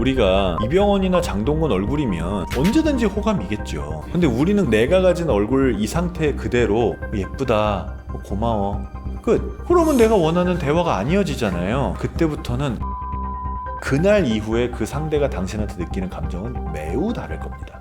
우리가 이병헌이나 장동건 얼굴이면 언제든지 호감이겠죠. 근데 우리는 내가 가진 얼굴 이 상태 그대로 예쁘다, 뭐 고마워, 끝. 그러면 내가 원하는 대화가 아니어지잖아요. 그때부터는 그날 이후에 그 상대가 당신한테 느끼는 감정은 매우 다를 겁니다.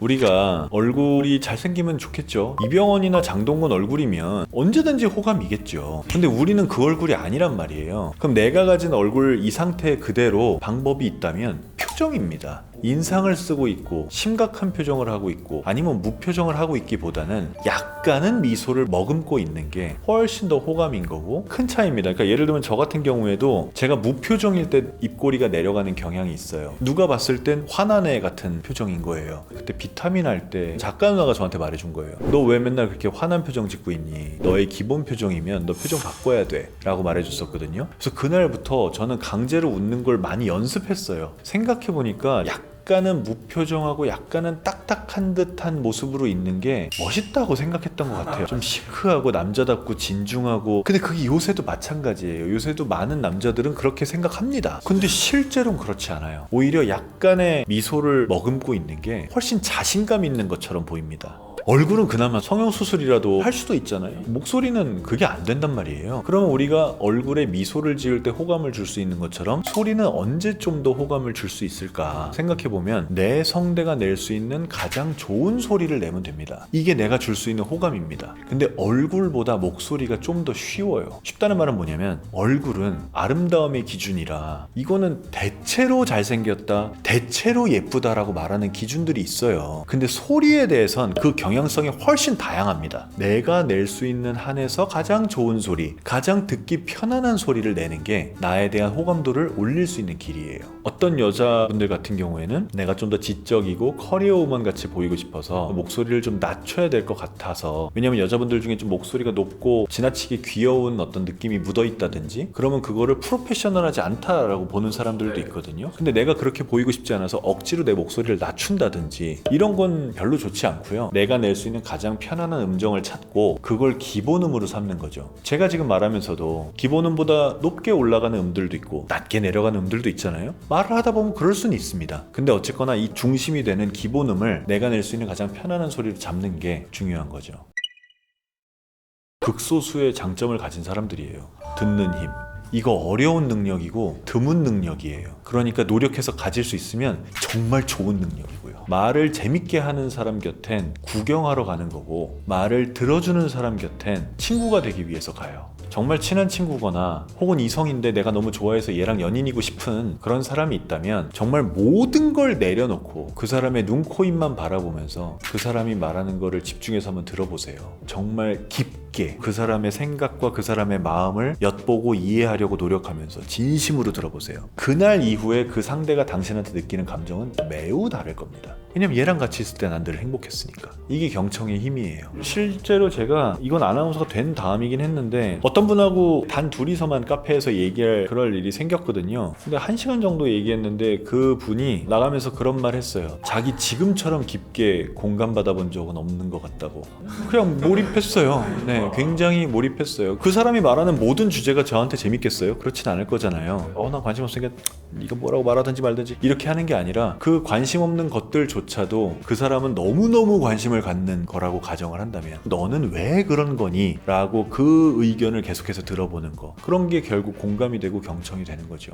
우리가 얼굴이 잘생기면 좋겠죠. 이병헌이나 장동건 얼굴이면 언제든지 호감이겠죠. 근데 우리는 그 얼굴이 아니란 말이에요. 그럼 내가 가진 얼굴 이 상태 그대로 방법이 있다면 표정입니다. 인상을 쓰고 있고 심각한 표정을 하고 있고 아니면 무표정을 하고 있기보다는 약간은 미소를 머금고 있는 게 훨씬 더 호감인 거고 큰 차이입니다. 그러니까 예를 들면 저 같은 경우에도 제가 무표정일 때 입꼬리가 내려가는 경향이 있어요. 누가 봤을 땐 화난 애 같은 표정인 거예요. 그때 비타민 할 때 작가 누나가 저한테 말해준 거예요. 너 왜 맨날 그렇게 화난 표정 짓고 있니? 너의 기본 표정이면 너 표정 바꿔야 돼. 라고 말해줬었거든요. 그래서 그날부터 저는 강제로 웃는 걸 많이 연습했어요. 생각해보니까 약 간은 무표정하고 약간은 딱딱한 듯한 모습으로 있는 게 멋있다고 생각했던 것 같아요. 좀 시크하고 남자답고 진중하고. 근데 그게 요새도 마찬가지예요. 요새도 많은 남자들은 그렇게 생각합니다. 근데 실제로는 그렇지 않아요. 오히려 약간의 미소를 머금고 있는 게 훨씬 자신감 있는 것처럼 보입니다. 얼굴은 그나마 성형수술이라도 할 수도 있잖아요. 목소리는 그게 안 된단 말이에요. 그러면 우리가 얼굴에 미소를 지을 때 호감을 줄 수 있는 것처럼 소리는 언제 좀 더 호감을 줄 수 있을까 생각해보면 내 성대가 낼 수 있는 가장 좋은 소리를 내면 됩니다. 이게 내가 줄 수 있는 호감입니다. 근데 얼굴보다 목소리가 좀 더 쉬워요. 쉽다는 말은 뭐냐면 얼굴은 아름다움의 기준이라 이거는 대체로 잘생겼다, 대체로 예쁘다라고 말하는 기준들이 있어요. 근데 소리에 대해선 그 경향 성이 훨씬 다양합니다. 내가 낼 수 있는 한에서 가장 좋은 소리, 가장 듣기 편안한 소리를 내는 게 나에 대한 호감도를 올릴 수 있는 길이에요. 어떤 여자분들 같은 경우에는 내가 좀 더 지적이고 커리어 우먼 같이 보이고 싶어서 목소리를 좀 낮춰야 될 것 같아서 왜냐면 여자분들 중에 좀 목소리가 높고 지나치게 귀여운 어떤 느낌이 묻어 있다든지 그러면 그거를 프로페셔널하지 않다라고 보는 사람들도 있거든요. 근데 내가 그렇게 보이고 싶지 않아서 억지로 내 목소리를 낮춘다든지 이런 건 별로 좋지 않고요. 내가 낼 수 있는 가장 편안한 음정을 찾고 그걸 기본음으로 삼는 거죠. 제가 지금 말하면서도 기본음보다 높게 올라가는 음들도 있고 낮게 내려가는 음들도 있잖아요. 말을 하다 보면 그럴 수는 있습니다. 근데 어쨌거나 이 중심이 되는 기본음을 내가 낼 수 있는 가장 편안한 소리로 잡는 게 중요한 거죠. 극소수의 장점을 가진 사람들이에요. 듣는 힘. 이거 어려운 능력이고 드문 능력이에요. 그러니까 노력해서 가질 수 있으면 정말 좋은 능력이고요. 말을 재밌게 하는 사람 곁엔 구경하러 가는 거고 말을 들어주는 사람 곁엔 친구가 되기 위해서 가요. 정말 친한 친구거나 혹은 이성인데 내가 너무 좋아해서 얘랑 연인이고 싶은 그런 사람이 있다면 정말 모든 걸 내려놓고 그 사람의 눈, 코, 입만 바라보면서 그 사람이 말하는 거를 집중해서 한번 들어보세요. 정말 깊 게 그 사람의 생각과 그 사람의 마음을 엿보고 이해하려고 노력하면서 진심으로 들어보세요. 그날 이후에 그 상대가 당신한테 느끼는 감정은 매우 다를 겁니다. 왜냐면 얘랑 같이 있을 때 난 늘 행복했으니까. 이게 경청의 힘이에요. 실제로 제가 이건 아나운서가 된 다음이긴 했는데 어떤 분하고 단 둘이서만 카페에서 얘기할 그럴 일이 생겼거든요. 근데 한 시간 정도 얘기했는데 그 분이 나가면서 그런 말 했어요. 자기 지금처럼 깊게 공감받아 본 적은 없는 것 같다고. 그냥 몰입했어요. 네, 굉장히 몰입했어요. 그 사람이 말하는 모든 주제가 저한테 재밌겠어요? 그렇진 않을 거잖아요. 어, 나 관심 없으니까 네가 뭐라고 말하든지 말든지 이렇게 하는 게 아니라 그 관심 없는 것들조차 도 그 사람은 너무너무 관심을 갖는 거라고 가정을 한다면 너는 왜 그런 거니? 라고 그 의견을 계속해서 들어보는 거 그런 게 결국 공감이 되고 경청이 되는 거죠.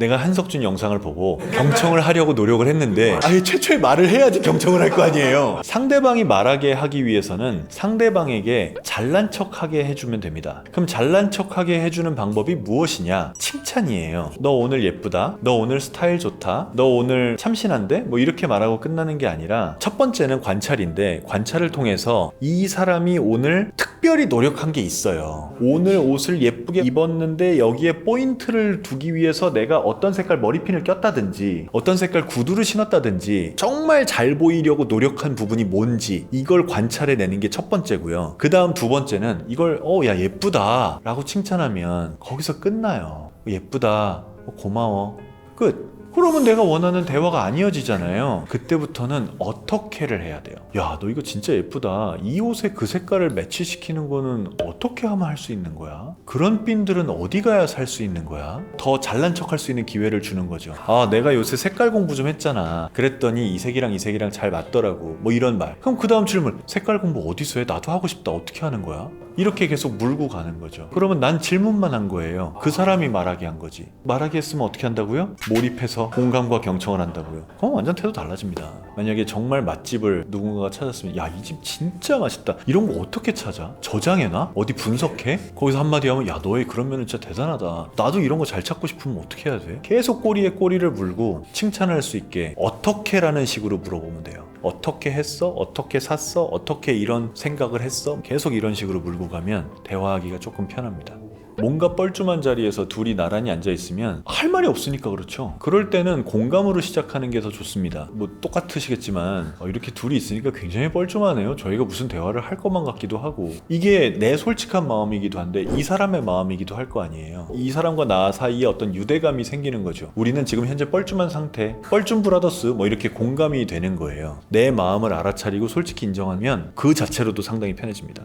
내가 한석준 영상을 보고 경청을 하려고 노력을 했는데 아예 최초의 말을 해야지 경청을 할 거 아니에요. 상대방이 말하게 하기 위해서는 상대방에게 잘난 척하게 해주면 됩니다. 그럼 잘난 척하게 해주는 방법이 무엇이냐? 칭찬이에요. 너 오늘 예쁘다. 너 오늘 스타일 좋다. 너 오늘 참신한데? 뭐 이렇게 말하고 끝나는 게 아니라 첫 번째는 관찰인데 관찰을 통해서 이 사람이 오늘 특별히 노력한 게 있어요. 오늘 옷을 예쁘게 입었는데 여기에 포인트를 두기 위해서 내가 어떤 색깔 머리핀을 꼈다든지 어떤 색깔 구두를 신었다든지 정말 잘 보이려고 노력한 부분이 뭔지 이걸 관찰해 내는 게 첫 번째고요. 그 다음 두 번째는 이걸 어 야 예쁘다 라고 칭찬하면 거기서 끝나요. 예쁘다 어, 고마워 끝 그러면 내가 원하는 대화가 아니어지잖아요. 그때부터는 어떻게를 해야 돼요. 야, 너 이거 진짜 예쁘다. 이 옷에 그 색깔을 매치시키는 거는 어떻게 하면 할 수 있는 거야? 그런 핀들은 어디 가야 살 수 있는 거야? 더 잘난 척 할 수 있는 기회를 주는 거죠. 아, 내가 요새 색깔 공부 좀 했잖아. 그랬더니 이 색이랑 이 색이랑 잘 맞더라고. 뭐 이런 말. 그럼 그 다음 질문. 색깔 공부 어디서 해? 나도 하고 싶다. 어떻게 하는 거야? 이렇게 계속 물고 가는 거죠. 그러면 난 질문만 한 거예요. 그 사람이 말하게 한 거지. 말하게 했으면 어떻게 한다고요? 몰입해서 공감과 경청을 한다고요. 그럼 완전 태도 달라집니다. 만약에 정말 맛집을 누군가가 찾았으면 야 이 집 진짜 맛있다. 이런 거 어떻게 찾아? 저장해놔? 어디 분석해? 거기서 한마디 하면 야 너의 그런 면은 진짜 대단하다. 나도 이런 거 잘 찾고 싶으면 어떻게 해야 돼? 계속 꼬리에 꼬리를 물고 칭찬할 수 있게 어떻게라는 식으로 물어보면 돼요. 어떻게 했어? 어떻게 샀어? 어떻게 이런 생각을 했어? 계속 이런 식으로 물고 가면 대화하기가 조금 편합니다. 뭔가 뻘쭘한 자리에서 둘이 나란히 앉아 있으면 할 말이 없으니까 그렇죠. 그럴 때는 공감으로 시작하는 게 더 좋습니다. 뭐 똑같으시겠지만 어, 이렇게 둘이 있으니까 굉장히 뻘쭘하네요. 저희가 무슨 대화를 할 것만 같기도 하고 이게 내 솔직한 마음이기도 한데 이 사람의 마음이기도 할 거 아니에요. 이 사람과 나 사이에 어떤 유대감이 생기는 거죠. 우리는 지금 현재 뻘쭘한 상태, 뻘쭘 브라더스 뭐 이렇게 공감이 되는 거예요. 내 마음을 알아차리고 솔직히 인정하면 그 자체로도 상당히 편해집니다.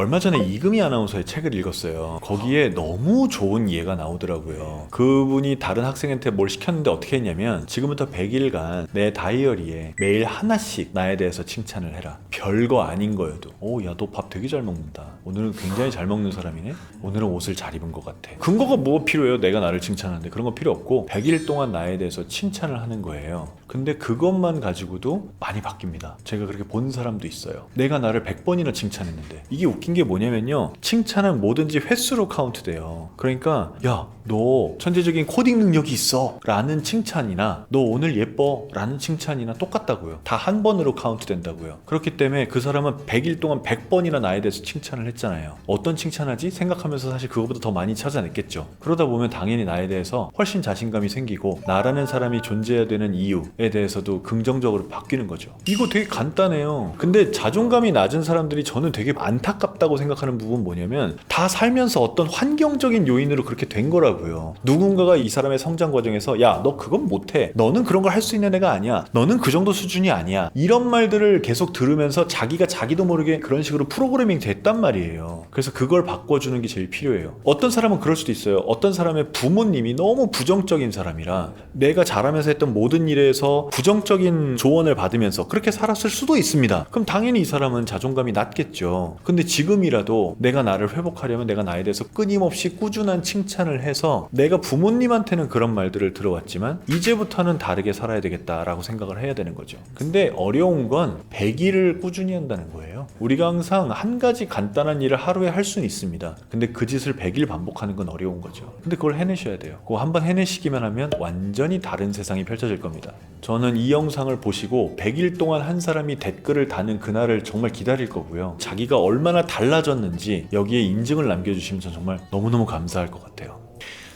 얼마 전에 이금희 아나운서의 책을 읽었어요. 거기에 너무 좋은 예가 나오더라고요. 그분이 다른 학생한테 뭘 시켰는데 어떻게 했냐면 지금부터 100일간 내 다이어리에 매일 하나씩 나에 대해서 칭찬을 해라. 별거 아닌 거여도. 오, 야, 너 밥 되게 잘 먹는다. 오늘은 굉장히 잘 먹는 사람이네? 오늘은 옷을 잘 입은 것 같아. 근거가 뭐 필요해요? 내가 나를 칭찬하는데. 그런 거 필요 없고 100일 동안 나에 대해서 칭찬을 하는 거예요. 근데 그것만 가지고도 많이 바뀝니다. 제가 그렇게 본 사람도 있어요. 내가 나를 100번이나 칭찬했는데. 이게 웃긴 게 뭐냐면요. 칭찬은 뭐든지 횟수로 카운트돼요. 그러니까 야, 너 천재적인 코딩 능력이 있어. 라는 칭찬이나 너 오늘 예뻐. 라는 칭찬이나 똑같다고요. 다 한 번으로 카운트 된다고요. 그렇기 때문에 그 사람은 100일 동안 100번이나 나에 대해서 칭찬을 했잖아요. 어떤 칭찬하지? 생각하면서 사실 그거보다 더 많이 찾아냈겠죠. 그러다 보면 당연히 나에 대해서 훨씬 자신감이 생기고 나라는 사람이 존재해야 되는 이유에 대해서도 긍정적으로 바뀌는 거죠. 이거 되게 간단해요. 근데 자존감이 낮은 사람들이 저는 되게 안타깝다고 생각하는 부분 뭐냐면 다 살면서 어떤 환경적인 요인으로 그렇게 된 거라고요. 누군가가 이 사람의 성장 과정에서 야, 너 그건 못해. 너는 그런 걸 할 수 있는 애가 아니야. 너는 그 정도 수준이 아니야. 이런 말들을 계속 들으면서 자기가 자기도 모르게 그런 식으로 프로그래밍 됐단 말이에요. 그래서 그걸 바꿔주는 게 제일 필요해요. 어떤 사람은 그럴 수도 있어요. 어떤 사람의 부모님이 너무 부정적인 사람이라 내가 잘하면서 했던 모든 일에서 부정적인 조언을 받으면서 그렇게 살았을 수도 있습니다. 그럼 당연히 이 사람은 자존감이 낮겠죠. 근데 지금이라도 내가 나를 회복하려면 내가 나에 대해서 끊임없이 꾸준한 칭찬을 해서 내가 부모님한테는 그런 말들을 들어왔지만 이제부터는 다르게 살아야 되겠다라고 생각을 해야 되는 거죠. 근데 어려운 건 100일을 꾸준히 한다는 거예요. 우리가 항상 한 가지 간단한 일을 하루에 할 수는 있습니다. 근데 그 짓을 100일 반복하는 건 어려운 거죠. 근데 그걸 해내셔야 돼요. 그거 한번 해내시기만 하면 완전히 다른 세상이 펼쳐질 겁니다. 저는 이 영상을 보시고 100일 동안 한 사람이 댓글을 다는 그날을 정말 기다릴 거고요. 자기가 얼마나 달라졌는지 여기에 인증을 남겨주시면 전 정말 너무너무 감사할 것 같아요.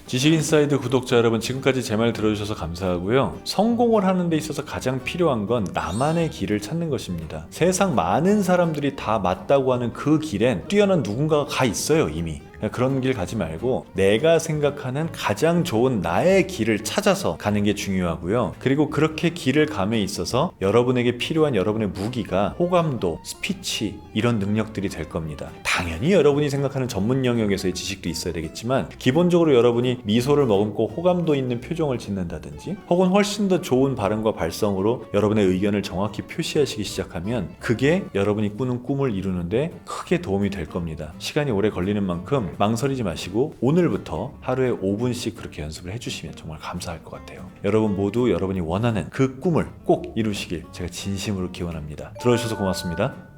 지식인사이드 구독자 여러분 지금까지 제 말 들어주셔서 감사하고요. 성공을 하는 데 있어서 가장 필요한 건 나만의 길을 찾는 것입니다. 세상 많은 사람들이 다 맞다고 하는 그 길엔 뛰어난 누군가가 가 있어요 이미. 그런 길 가지 말고 내가 생각하는 가장 좋은 나의 길을 찾아서 가는 게 중요하고요. 그리고 그렇게 길을 감에 있어서 여러분에게 필요한 여러분의 무기가 호감도, 스피치 이런 능력들이 될 겁니다. 당연히 여러분이 생각하는 전문 영역에서의 지식도 있어야 되겠지만 기본적으로 여러분이 미소를 머금고 호감도 있는 표정을 짓는다든지 혹은 훨씬 더 좋은 발음과 발성으로 여러분의 의견을 정확히 표시하시기 시작하면 그게 여러분이 꾸는 꿈을 이루는데 크게 도움이 될 겁니다. 시간이 오래 걸리는 만큼 망설이지 마시고 오늘부터 하루에 5분씩 그렇게 연습을 해주시면 정말 감사할 것 같아요. 여러분 모두 여러분이 원하는 그 꿈을 꼭 이루시길 제가 진심으로 기원합니다. 들어주셔서 고맙습니다.